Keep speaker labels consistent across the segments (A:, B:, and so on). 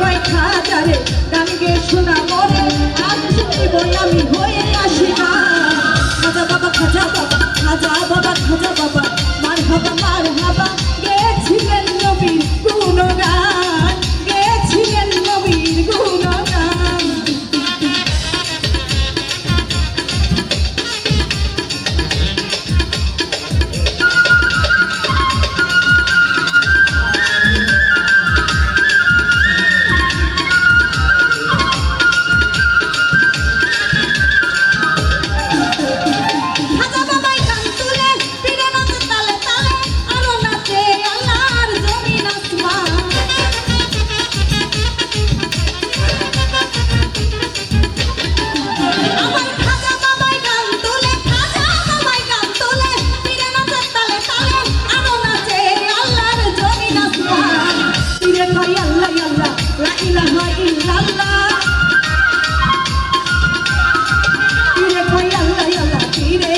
A: কয়েক হাজারে গান গে শোনা মনে আজ শুনিব আমি হয়ে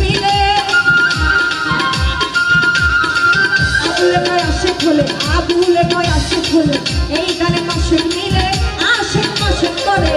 A: মিলে। আবুল নয় আসে খোলে আবুল নয় আসে খোলে এই গানে মাসে মিলে, আশেক মাসে করে।